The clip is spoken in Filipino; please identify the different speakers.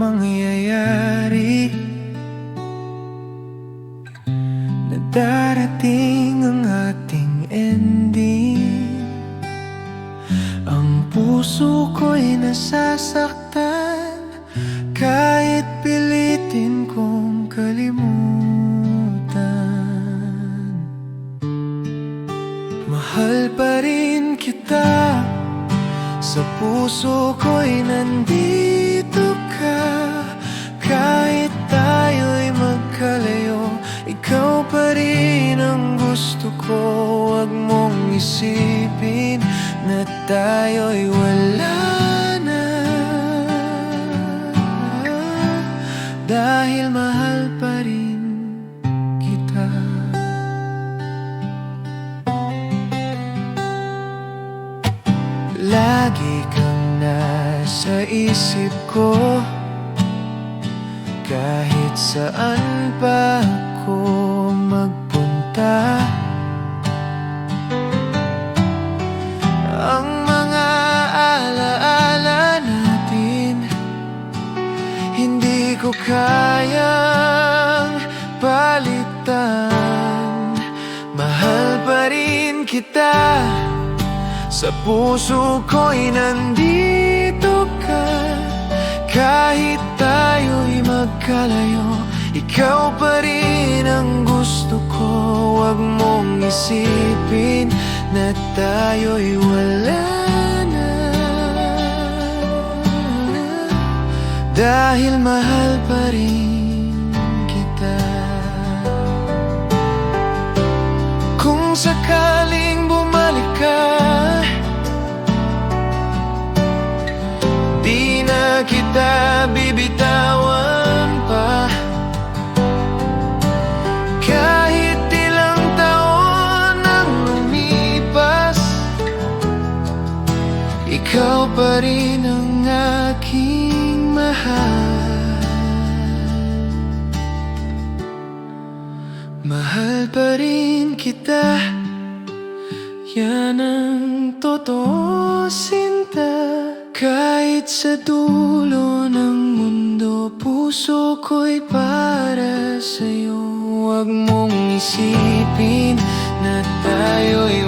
Speaker 1: mangyayari. Na darating ang ating ending. Ang puso ko'y nasasaktan. Kahit pilitin kong kalimutan. Mahal pa rin kita Sa puso ko'y nandito ka. Kahit tayo'y magkalayo Ikaw pa rin ang gusto ko. Huwag mong isipin Na tayo'y wala na. Dahil mahal Lagi kang nasa isip ko. Kahit saan pa ako magpunta. Ang mga alaala natin Hindi ko kayang palitan. Mahal pa rin kita sa puso ko'y nandito ka. Kahit tayo'y magkalayo Ikaw pa rin ang gusto ko. Huwag mong isipin na tayo'y wala na. Dahil mahal pa rin Ikaw pa rin ang aking mahal. Mahal pa rin kita. Yan ang totoo sinta. Kahit sa dulo ng mundo Puso ko'y para sa'yo. Huwag mong isipin na tayo'y